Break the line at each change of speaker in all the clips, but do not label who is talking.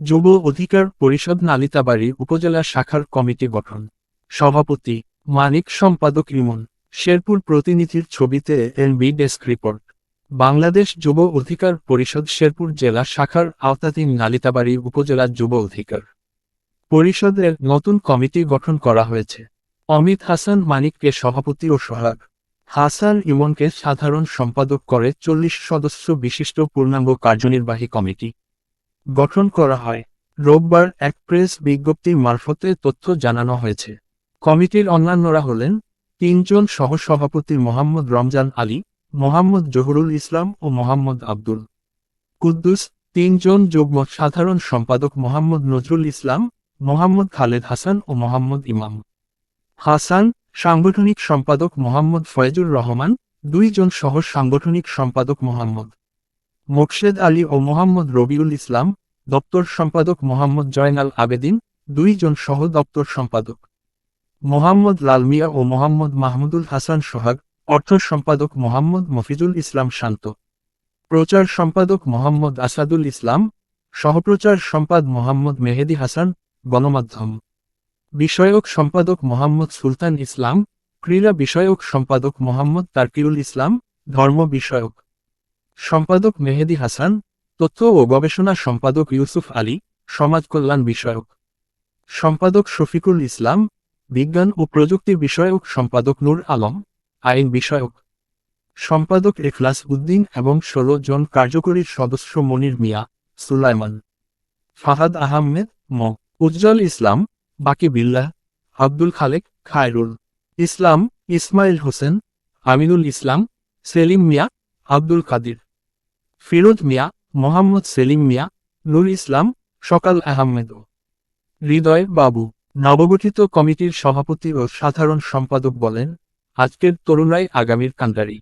যুব অধিকার পরিষদ নালিতাবাড়ি উপজেলা শাখার কমিটি গঠন। সভাপতি মানিক সম্পাদক ইমন। শেরপুর প্রতিনিধির ছবিতে এনবি ডেস্ক রিপোর্ট। বাংলাদেশ যুব অধিকার পরিষদ শেরপুর জেলা শাখার আওতাধীন নালিতাবাড়ি উপজেলা যুব অধিকার পরিষদের নতুন কমিটি গঠন করা হয়েছে। অমিত হাসান মানিককে সভাপতি ও সহায়ক। হাসান ইমনকে সাধারণ সম্পাদক করে চল্লিশ সদস্য বিশিষ্ট পূর্ণাঙ্গ কার্যনির্বাহী কমিটি। গঠন করা হয়। রোববার এক প্রেস বিজ্ঞপ্তি মারফতে তথ্য জানানো হয়েছে। কমিটির অন্যান্যরা হলেন তিনজন সহসভাপতি মোহাম্মদ রমজান আলী, মোহাম্মদ জহুরুল ইসলাম ও মোহাম্মদ আব্দুল কুদ্দুস, তিনজন যুগ্ম সাধারণ সম্পাদক মোহাম্মদ নজরুল ইসলাম, মোহাম্মদ খালেদ হাসান ও মোহাম্মদ ইমাম। হাসান সাংগঠনিক সম্পাদক মোহাম্মদ ফয়েজুর রহমান, দুইজন সহ সাংগঠনিক সম্পাদক মোহাম্মদ মোকশেদ আলী ও মোহাম্মদ রবিউল ইসলাম, দপ্তর সম্পাদক মোহাম্মদ জয়নাল আবেদিন, দুইজন সহ দপ্তর সম্পাদক। মোহাম্মদ লাল মিয়া ও মোহাম্মদ মাহমুদুল হাসান সোহাগ, অর্থ সম্পাদক মোহাম্মদ মফিজুল ইসলাম শান্ত। প্রচার সম্পাদক মোহাম্মদ আসাদুল ইসলাম, সহপ্রচার সম্পাদ মোহাম্মদ মেহেদি হাসান, গণমাধ্যম। বিষয়ক সম্পাদক মোহাম্মদ সুলতান ইসলাম, ক্রীড়া বিষয়ক সম্পাদক মোহাম্মদ তারকিরুল ইসলাম, ধর্ম বিষয়ক। সম্পাদক মেহেদি হাসান, তথ্য ও গবেষণা সম্পাদক ইউসুফ আলী, সমাজ কল্যাণ বিষয়ক। সম্পাদক শফিকুল ইসলাম, বিজ্ঞান ও প্রযুক্তি বিষয়ক সম্পাদক নূর আলম, আইন বিষয়ক। সম্পাদক এখলাস উদ্দিন এবং ষোলো জন কার্যকরী সদস্য মনির মিয়া, সুলাইমান। ফাহাদ আহমেদ, ম। উজ্জ্বল ইসলাম, বাকি বিল্লাহ, আব্দুল খালেক, খায়রুল। ইসলাম, ইসমাইল হোসেন, আমিনুল ইসলাম, সেলিম মিয়া, আব্দুল কাদির। ফিরোজ মিয়া, মোহাম্মদ সেলিম মিয়া, নুর ইসলাম সকাল আহমেদ হৃদয় বাবু। নবগঠিত কমিটির সভাপতি ও সাধারণ সম্পাদক বলেন, আজকের তরুণরাই আগামীর কান্ডারি।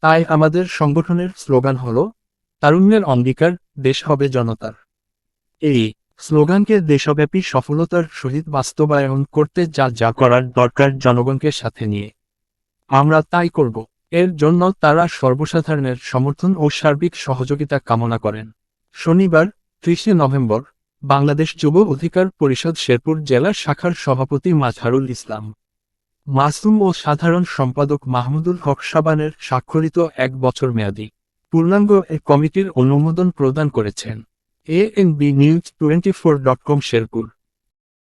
তাই আমাদের সংগঠনের স্লোগান হল, তারুণ্যের অঙ্গীকার, দেশ হবে জনতার। এই স্লোগানকে দেশব্যাপী সফলতার সহিত বাস্তবায়ন করতে যা যা করার দরকার জনগণকে সাথে নিয়ে। আমরা তাই করব। এর জন্য তারা সর্বসাধারণের সমর্থন ও সার্বিক সহযোগিতা কামনা করেন। শনিবার, ত্রিশে নভেম্বর, বাংলাদেশ যুব অধিকার পরিষদ শেরপুর জেলা শাখার সভাপতি মাজহারুল ইসলাম। মাসুম ও সাধারণ সম্পাদক মাহমুদুল হক সাবানের স্বাক্ষরিত এক বছর মেয়াদী পূর্ণাঙ্গ এ কমিটির অনুমোদন প্রদান করেছেন। A N B news twenty four dot com Sherpur.